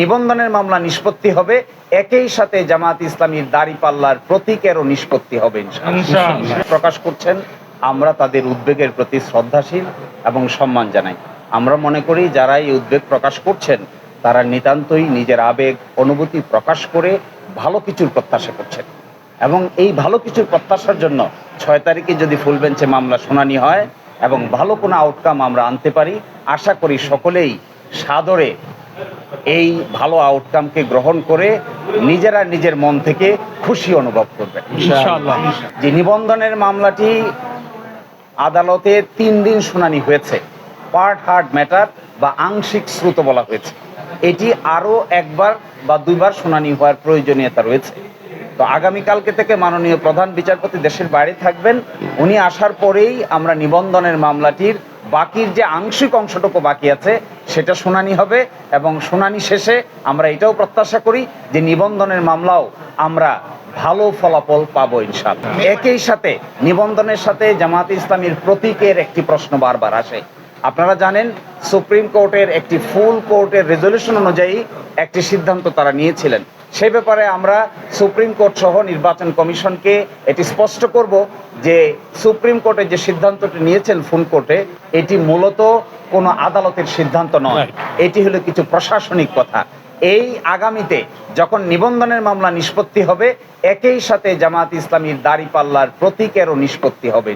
নিবন্ধনের মামলা নিষ্পত্তি হবে একই সাথে জামাত ইসলামীর দাড়ি পাল্লার প্রতীকেরও নিষ্পত্তি হবে। প্রকাশ করছেন আমরা তাদের উদ্বেগের প্রতি শ্রদ্ধাশীল এবং সম্মান জানাই। আমরা মনে করি যারা এই উদ্বেগ প্রকাশ করছেন তারা নিতান্তই নিজের আবেগ অনুভূতি প্রকাশ করে ভালো কিছুর প্রত্যাশা করছেন। এবং এই ভালো কিছুর প্রত্যাশার জন্য ছয় তারিখে যদি ফুল বেঞ্চে মামলা শুনানি হয় এবং ভালো কোনো আউটকাম আমরা আনতে পারি আশা করি সকলেই সাদরে এই ভালো আউটকামকে গ্রহণ করে নিজেরা নিজের মন থেকে খুশি অনুভব করবে। যে নিবন্ধনের মামলাটি আদালতে তিন দিন শুনানি হয়েছে। পার্ট হার্ড ম্যাটার বা আংশিক শ্রুত বলা হয়েছে। এটি আরও একবার বা দুইবার শুনানি হওয়ার প্রয়োজনীয়তা রয়েছে। তো আগামীকালকে থেকে মাননীয় প্রধান বিচারপতি দেশের বাইরে থাকবেন। উনি আসার পরেই আমরা নিবন্ধনের মামলাটির বাকির যে আংশিক অংশটুকু বাকি আছে সেটা শুনানি হবে এবং শুনানি শেষে আমরা এটাও প্রত্যাশা করি যে নিবন্ধনের মামলাও আমরা ভালো ফলাফল পাবো ইনশাল একই সাথে নিবন্ধনের সাথে জামাত ইসলামীর প্রতীকের একটি প্রশ্ন বারবার আসে। আপনারা জানেন সুপ্রিম কোর্টের একটি ফুল কোর্টের রেজলিউশন অনুযায়ী একটি সিদ্ধান্ত তারা নিয়েছিলেন। সেই ব্যাপারে আমরা সুপ্রিম কোর্ট সহ নির্বাচন কমিশনকে এটি স্পষ্ট করব যে সুপ্রিম কোর্টের যে সিদ্ধান্তটি নিয়েছেন ফুল কোর্টে এটি মূলত কোনো আদালতের সিদ্ধান্ত নয়। এটি হলো কিছু প্রশাসনিক কথা। এই আগামীতে যখন নিবন্ধনের মামলা নিষ্পত্তি হবে একই সাথে জামাত ইসলামীর দাড়ি পাল্লার প্রতীকেরও নিষ্পত্তি হবে